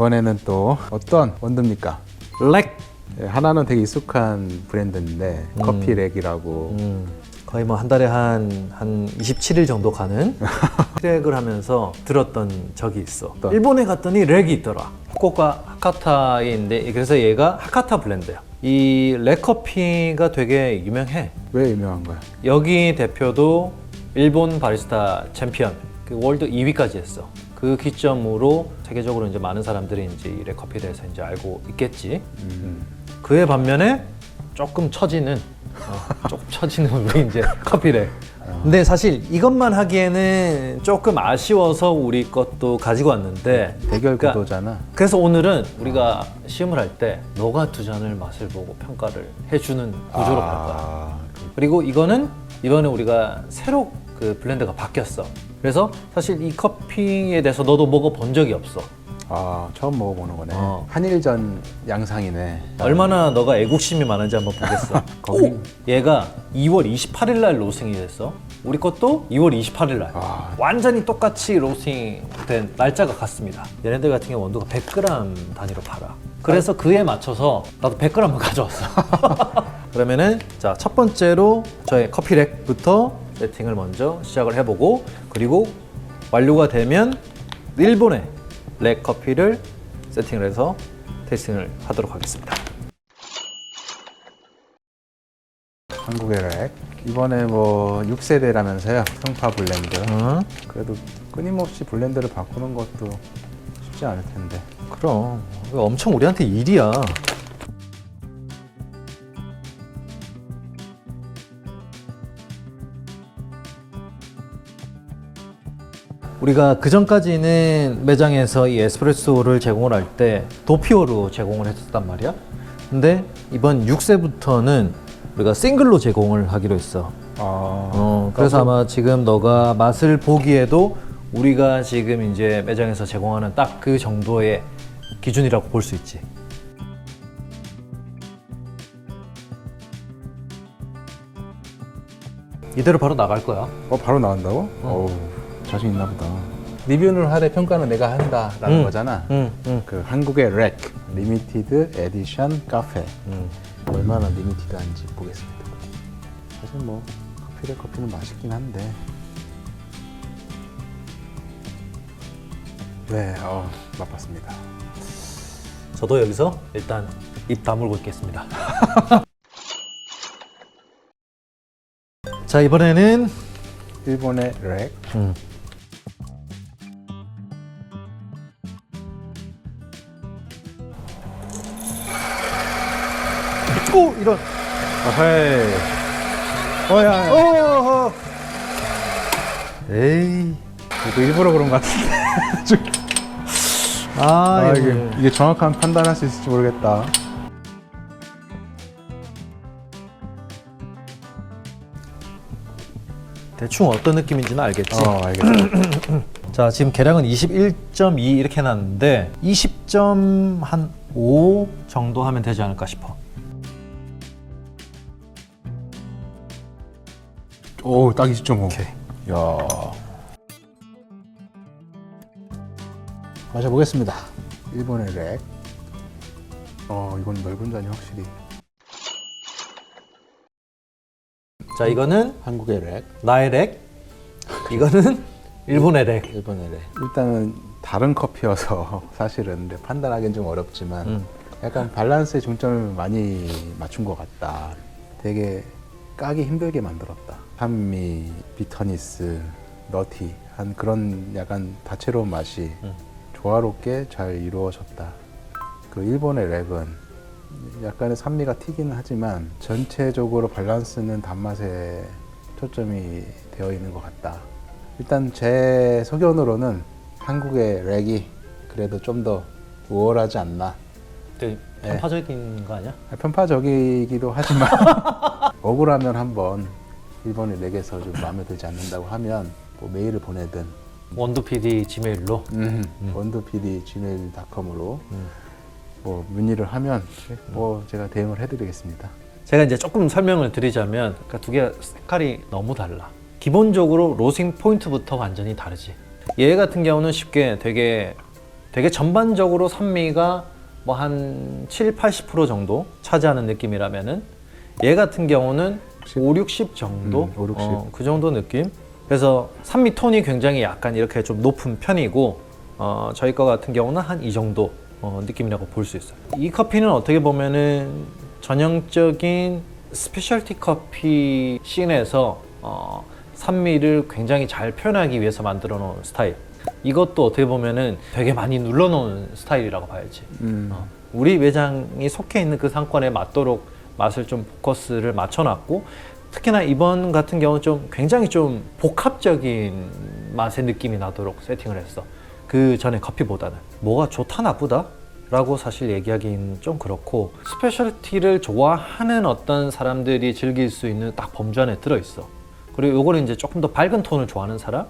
이번에는 또 어떤 원두입니까? 렉. 예, 하나는 되게 익숙한 브랜드인데 커피렉이라고 음, 거의 뭐 한 달에 한, 한 27일 정도 가는 트랙을 하면서 들었던 적이 있어. 어떤? 일본에 갔더니 렉이 있더라. 후쿠오카 하카타에 있는데 그래서 얘가 하카타 블렌드야. 이 렉 커피가 되게 유명해. 왜 유명한 거야? 여기 대표도 일본 바리스타 챔피언 그 월드 2위까지 했어. 그 기점으로 세계적으로 이제 많은 사람들이 이제 이 렉커피에 대해서 이제 알고 있겠지. 음. 그의 반면에 조금 처지는 어, 조금 처지는 우리 이제 커피래. 근데 사실 이것만 하기에는 조금 아쉬워서 우리 것도 가지고 왔는데 대결 그러니까 구도잖아. 그래서 오늘은 우리가 시음을 할 때 너가 두 잔을 맛을 보고 평가를 해주는 구조로 갈 거야. 아, 그리고 이거는 이번에 우리가 새로 그 블렌드가 바뀌었어. 그래서 사실 이 커피에 대해서 너도 먹어본 적이 없어. 아, 처음 먹어보는 거네. 어. 한일전 양상이네. 얼마나 너가 애국심이 많은지 한번 보겠어. 거기- 오! 얘가 2월 28일 날 로스팅이 됐어. 우리 것도 2월 28일 날. 아. 완전히 똑같이 로스팅 된 날짜가 같습니다. 얘네들 같은 경우 원두가 100g 단위로 팔아. 그래서 그에 맞춰서 나도 100g을 가져왔어. 그러면은 자, 첫 번째로 저의 커피렉부터 세팅을 먼저 시작을 해보고 그리고 완료가 되면 일본의 렉 커피를 세팅을 해서 테이스팅을 하도록 하겠습니다. 한국의 렉. 이번에 뭐 6세대라면서요. 성파 블렌드. 어? 그래도 끊임없이 블렌드를 바꾸는 것도 쉽지 않을 텐데. 그럼 엄청 우리한테 일이야. 우리가 그 전까지는 매장에서 이 에스프레소를 제공을 할 때 도피오로 제공을 했었단 말이야. 근데 이번 6세부터는 우리가 싱글로 제공을 하기로 했어. 아, 어, 그래서 아마 지금 너가 맛을 보기에도 우리가 지금 이제 매장에서 제공하는 딱 그 정도의 기준이라고 볼 수 있지. 이대로 바로 나갈 거야. 어, 바로 나온다고? 어우, 자신 있나 보다. 리뷰를 하되 평가는 내가 한다라는 음. 거잖아. 응, 응. 그 한국의 렉 리미티드 에디션 카페 응. 얼마나 리미티드한지 보겠습니다. 사실 뭐 커피의 커피는 맛있긴 한데 네, 어, 맛봤습니다. 저도 여기서 일단 입 다물고 있겠습니다. 자 이번에는 일본의 렉 음. 오 이런. 어헤이. 어야 어 에이. 이거 일부러 그런 것 같은데. 아, 아, 이게, 이게 정확한 판단할 수 있을지 모르겠다. 대충 어떤 느낌인지는 알겠지? 어 알겠어. 자 지금 계량은 21.2 이렇게 해놨는데 20.5 정도 하면 되지 않을까 싶어 오 딱 20.5 오케이. 야. 마셔보겠습니다. 일본의 렉. 어, 이건 넓은 잔이 확실히. 자 이거는 한국의 렉. 나의 렉. 이거는 일본의 렉. 일본의 렉. 일단은 다른 커피여서 사실은 근데 판단하기는 좀 어렵지만 음. 약간 밸런스에 중점을 많이 맞춘 것 같다. 되게 까기 힘들게 만들었다 산미, 비터니스, 너티 한 그런 약간 다채로운 맛이 음. 조화롭게 잘 이루어졌다 그 일본의 렉은 약간의 산미가 튀기는 하지만 전체적으로 밸런스는 단맛에 초점이 되어 있는 것 같다. 일단 제 소견으로는 한국의 렉이 그래도 좀 더 우월하지 않나. 되게 네. 편파적인 거 아니야? 편파적이기도 하지만 억울하면 한번 일본의 렉에서 좀 마음에 들지 않는다고 하면 뭐 메일을 보내든 원두 PD 지메일로 음, 원두 PD gmail.com으로 음. 뭐 문의를 하면 뭐 제가 대응을 해드리겠습니다. 제가 이제 조금 설명을 드리자면 그러니까 두개 색깔이 너무 달라. 기본적으로 로싱 포인트부터 완전히 다르지. 얘 같은 경우는 쉽게 되게 되게 전반적으로 산미가 뭐 한 7, 80% 정도 차지하는 느낌이라면은 얘 같은 경우는 5, 60 정도, 음, 5, 60. 어, 그 정도 느낌. 그래서 산미 톤이 굉장히 약간 이렇게 좀 높은 편이고 어, 저희 거 같은 경우는 한 이 정도 어, 느낌이라고 볼 수 있어요. 이 커피는 어떻게 보면은 전형적인 스페셜티 커피 씬에서 어, 산미를 굉장히 잘 표현하기 위해서 만들어 놓은 스타일. 이것도 어떻게 보면은 되게 많이 눌러 놓은 스타일이라고 봐야지. 음. 어, 우리 매장이 속해 있는 그 상권에 맞도록 맛을 좀 포커스를 맞춰놨고 특히나 이번 같은 경우는 좀 굉장히 좀 복합적인 맛의 느낌이 나도록 세팅을 했어. 그 전에 커피보다는 뭐가 좋다 나쁘다? 라고 사실 얘기하기는 좀 그렇고 스페셜티를 좋아하는 어떤 사람들이 즐길 수 있는 딱 범주 안에 들어있어 그리고 요거는 이제 조금 더 밝은 톤을 좋아하는 사람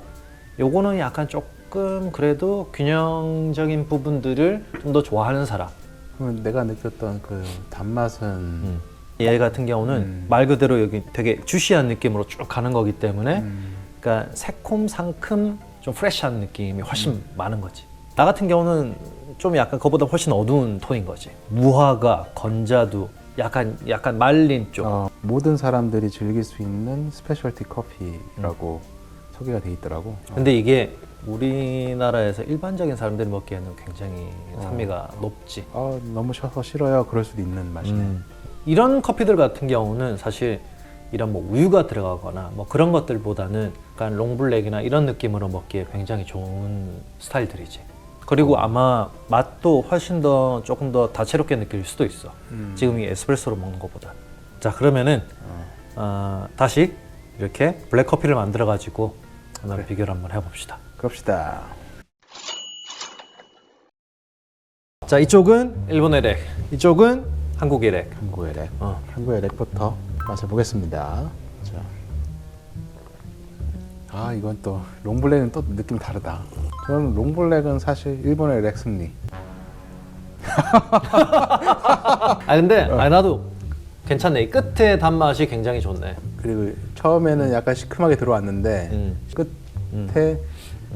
요거는 약간 조금 그래도 균형적인 부분들을 좀 더 좋아하는 사람. 그러면 내가 느꼈던 그 단맛은 얘 같은 경우는 음. 말 그대로 여기 되게 주시한 느낌으로 쭉 가는 거기 때문에 음. 그러니까 새콤 상큼 좀 프레시한 느낌이 훨씬 많은 거지. 나 같은 경우는 좀 약간 그보다 훨씬 어두운 톤인 거지. 무화과 건자두 약간 약간 말린 쪽. 어, 모든 사람들이 즐길 수 있는 스페셜티 커피라고 소개가 돼 있더라고. 근데 이게 우리나라에서 일반적인 사람들이 먹기에는 굉장히 산미가 높지 아, 너무 셔서 싫어요. 그럴 수도 있는 맛이네. 음. 이런 커피들 같은 경우는 사실 이런 뭐 우유가 들어가거나 뭐 그런 것들보다는 약간 롱블랙이나 이런 느낌으로 먹기에 굉장히 좋은 스타일들이지. 그리고 아마 맛도 훨씬 더 조금 더 다채롭게 느낄 수도 있어. 음. 지금 이 에스프레소로 먹는 것보다. 자 그러면은 어, 다시 이렇게 블랙 커피를 만들어 가지고 한번 비교를 한번 해봅시다. 그럽시다. 자 이쪽은 일본의 렉, 이쪽은 한국의 렉. 한국의 렉. 어. 한국의 렉부터 맛을 보겠습니다. 자. 아, 이건 또 롱블랙은 또 느낌이 다르다. 저는 롱블랙은 사실 일본의 렉 승리. 아 근데 아 나도 괜찮네. 이 끝에 단맛이 굉장히 좋네. 그리고 처음에는 약간 시큼하게 들어왔는데 음. 끝에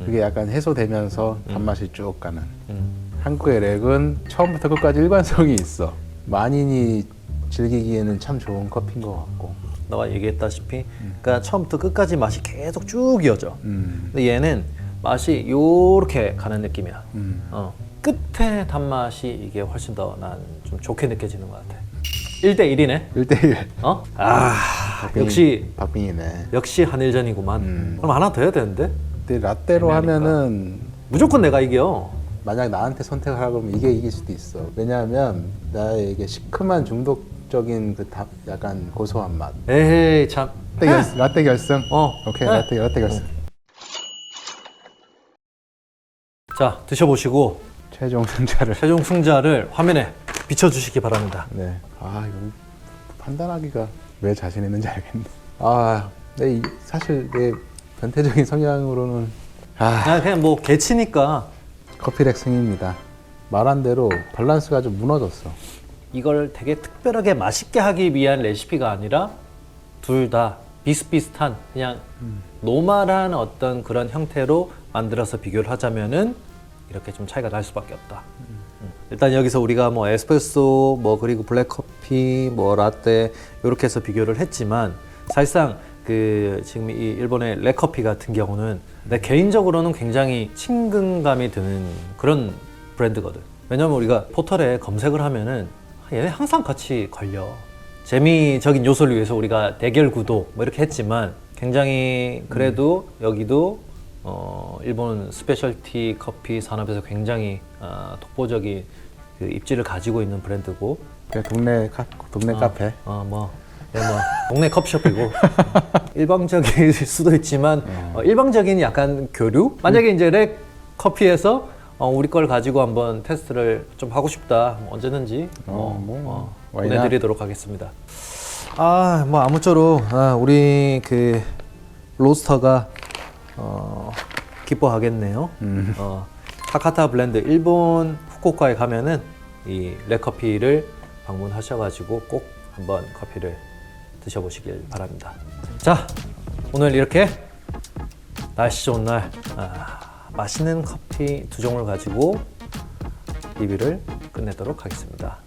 그게 약간 해소되면서 단맛이 쭉 가는. 음. 한국의 렉은 처음부터 끝까지 일관성이 있어. 만인이 즐기기에는 참 좋은 커피인 것 같고. 너가 얘기했다시피, 그러니까 처음부터 끝까지 맛이 계속 쭉 이어져. 음. 근데 얘는 맛이 요렇게 가는 느낌이야. 음. 어. 끝에 단맛이 이게 훨씬 더 난 좀 좋게 느껴지는 것 같아. 1대 1이네. 1대1. 어? 아, 역시 박빙이네. 역시 한일전이구만. 음. 그럼 하나 더 해야 되는데? 근데 라떼로 애매하니까. 하면은 무조건 내가 이겨. 만약 나한테 선택을 하라고 하면 이게 이길 수도 있어. 왜냐하면 나의 이게 시큼한 중독적인 그 다, 약간 고소한 맛. 에이 참. 라떼, 결, 라떼 결승. 어. 오케이 네. 라떼 라떼 결승. 자 드셔보시고 최종 승자를. 최종 승자를 화면에 비춰주시기 바랍니다. 네. 아 이거 판단하기가 왜 자신 있는지 알겠네. 아, 내 이- 사실 내 변태적인 성향으로는 아 아 그냥 뭐 개치니까 커피렉 승입니다. 말한 대로 밸런스가 좀 무너졌어. 이걸 되게 특별하게 맛있게 하기 위한 레시피가 아니라 둘 다 비슷비슷한 그냥 노멀한 어떤 그런 형태로 만들어서 비교를 하자면은 이렇게 좀 차이가 날 수밖에 없다. 음. 일단 여기서 우리가 뭐 에스프레소 뭐 그리고 블랙커피 뭐 라떼 이렇게 해서 비교를 했지만 사실상 그 지금 이 일본의 레커피 같은 경우는 내 개인적으로는 굉장히 친근감이 드는 그런 브랜드거든. 왜냐면 우리가 포털에 검색을 하면은 얘네 항상 같이 걸려. 재미적인 요소를 위해서 우리가 대결 구도 뭐 이렇게 했지만 굉장히 그래도 여기도 어, 일본 스페셜티 커피 산업에서 굉장히 어, 독보적인 그 입지를 가지고 있는 브랜드고 그냥 동네 카, 동네 카페. 어, 뭐, 예, 뭐, 동네 커피숍이고, 일방적일 수도 있지만, 어, 일방적인 약간 교류? 만약에 이제 렉 커피에서 어, 우리 걸 가지고 한번 테스트를 좀 하고 싶다. 뭐 언제든지 뭐, 어, 뭐, 어, why not? 보내드리도록 하겠습니다. 아, 뭐, 아무쪼록, 아, 우리 그 로스터가, 어, 기뻐하겠네요. 음. 어, 하카타 블렌드 일본 후쿠오카에 가면은 이 레커피를 방문하셔가지고 꼭 한번 커피를 드셔보시길 바랍니다. 자, 오늘 이렇게 날씨 좋은 날 아, 맛있는 커피 두 종을 가지고 리뷰를 끝내도록 하겠습니다.